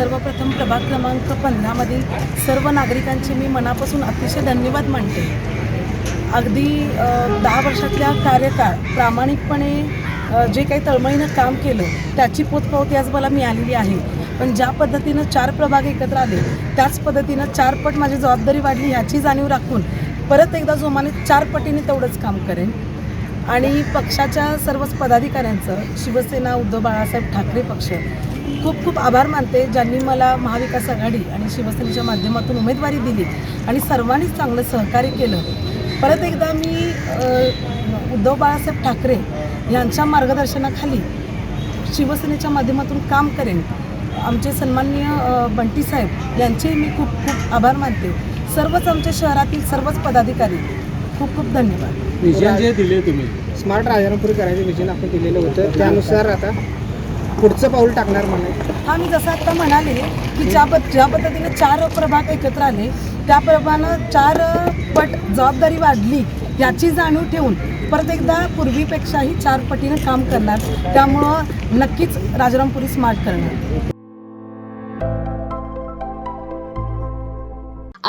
सर्वप्रथम प्रभाग क्रमांक पंधरामधील सर्व नागरिकांचे मी मनापासून अतिशय धन्यवाद मानते. अगदी दहा वर्षातल्या कार्यकाळ प्रामाणिकपणे जे काही तळमळीनं काम केलं त्याची पोचपावती आज मला मिळालेली आहे. पण ज्या पद्धतीनं चार प्रभाग एकत्र आले त्याच पद्धतीनं चारपट माझी जबाबदारी वाढली ह्याची जाणीव राखून परत एकदा जोमाने चार पटीने तेवढंच काम करेन. आणि पक्षाच्या सर्वच पदाधिकाऱ्यांचं शिवसेना उद्धव बाळासाहेब ठाकरे पक्ष खूप खूप आभार मानते. ज्यांनी मला महाविकास आघाडी आणि शिवसेनेच्या माध्यमातून उमेदवारी दिली आणि सर्वांनीच चांगलं सहकार्य केलं. परत एकदा मी उद्धव बाळासाहेब ठाकरे यांच्या मार्गदर्शनाखाली शिवसेनेच्या माध्यमातून काम करेन. आमचे सन्माननीय बंटीसाहेब बंटी साहेब यांचे मी खूप खूप आभार मानते. सर्वच आमच्या शहरातील सर्वच पदाधिकारी खूप खूप धन्यवाद. विजन जे दिले तुम्ही. स्मार्ट राजारामपुरी करायचं विजन आपण दिलेलं होतं. त्यानुसार आता पुढचं पाऊल टाकणार म्हणे. हा मी जसं आता म्हणाले की ज्या पद ज्या पद्धतीने चार प्रभाग एकत्र आले त्याप्रमाणे चार पट जबाबदारी वाढली याची जाणीव ठेवून परत एकदा पूर्वीपेक्षाही चार पटीनं काम करणार. त्यामुळं नक्कीच राजारामपुरी स्मार्ट करणार.